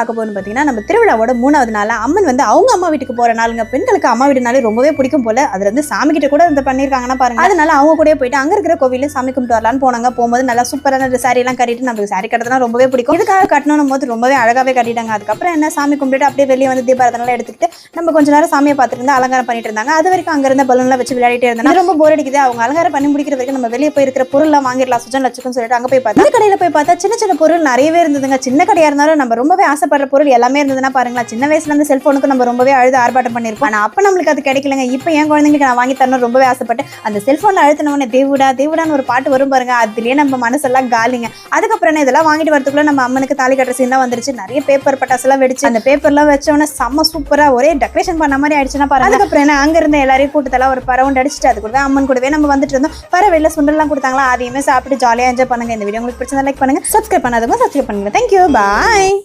பார்க்க போகணும் பார்த்தீங்கன்னா நம்ம திருவிழாவோட மூணாவது நாள் அம்மன் வந்து அவங்க அம்மா வீட்டுக்கு போகிற நாளுங்க. பெண்களுக்கு அம்மா வீடுனாலே ரொம்பவே பிடிக்கும் போல. அது வந்து சாமி கிட்ட கூட இந்த பண்ணிருக்காங்கன்னா பாருங்க. அதனால அவங்க கூட போயிட்டு அங்கே இருக்கிற கோவிலில் சாமி கும்பிட்டு வரலான்னு போனாங்க. போகும்போது நல்லா சூப்பரான சாரி எல்லாம் கட்டிட்டு நமக்கு சாரி கட்டுறதுனா ரொம்பவே பிடிக்கும். இதுக்காக கட்டணும் போது ரொம்பவே அழகாகவே கட்டிட்டாங்க. அதுக்கப்புறம் என்ன சாமி கும்பிட்டு அப்படியே வெளியே வந்து தீபாரதனெல்லாம் எடுத்துக்கிட்டு நம்ம கொஞ்ச நேரம் சாமியை பார்த்துட்டு அலங்காரம் பண்ணிட்டு இருந்தாங்க. அது வரைக்கும் அங்கே இருந்த பலூன்லாம் வச்சு விளையாடிட்டே இருந்தாங்க ரொம்ப போர் அடிக்குது. அவங்க அலங்காரம் பண்ணி முடிக்கிற வரைக்கும் நம்ம வெளியே போய் இருக்கிற பொருள்லாம் வாங்கிடலாம். சுஜன் லட்சக்கும் சொல்லிட்டு அங்கே போய் பார்த்தா கடையில் போய் பார்த்தா சின்ன சின்ன பொருள் நிறையவே இருந்ததுங்க. சின்ன கடையாக இருந்தாலும் நம்ம ரொம்பவே ஆசைப்படுற பொருள் எல்லாமே இருந்ததுன்னா பாருங்களா சின்ன வயசுல இருந்து செல்போனுக்கு நம்ம ரொம்பவே அழுது ஆர்ப்பாட்டம் பண்ணிருப்போம் ஆனா அப்ப நம்மளுக்கு அது கிடைக்கலங்க. இப்போ என் குழந்தைங்களுக்கு நான் வாங்கி தரணும் ரொம்பவே ஆசைப்பட்டு அந்த செல்போன்ல அழுத்தினவனே தேவுடா தேவுடான்னு ஒரு பாட்டு வரும் பாருங்க. அதுலயே நம்ம மனசெல்லாம் காலிங்க. அதுக்கப்புறம் என்ன இதெல்லாம் வாங்கிட்டு வரதுக்குள்ள நம்ம அம்மனுக்கு தாலி கட்டுற சீன் தான் வந்துருச்சு. நிறைய பேப்பர் பட்டாசு எல்லாம் வெடிச்சு அந்த பேப்பர்லாம் வச்சோன்னே செம்ம சூப்பரா ஒரே டெக்கரேஷன் பண்ண மாதிரி ஆயிடுச்சுன்னா பாருங்க அதுக்கப்புறம் என்ன அங்க இருந்த எல்லாரையும் கூட்டத்தெல்லாம் ஒரு பரவுண்ட் அடிச்சுட்டு அது கூடவே அம்மன் கூடவே நம்ம வந்துட்டு இருந்தோம். பறவைல சுண்டல்லாம் கொடுத்தாங்களா அதையுமே சாப்பிட்டு ஜாலியா என்ஜாய் பண்ணுங்க. இந்த வீடியோ உங்களுக்கு பிடிச்சதா லைக் பண்ணுங்க. சப்ஸ்கிரைப் பண்ணாதவங்க சப்ஸ்கிரைப் பண்ணுங்க. Thank you bye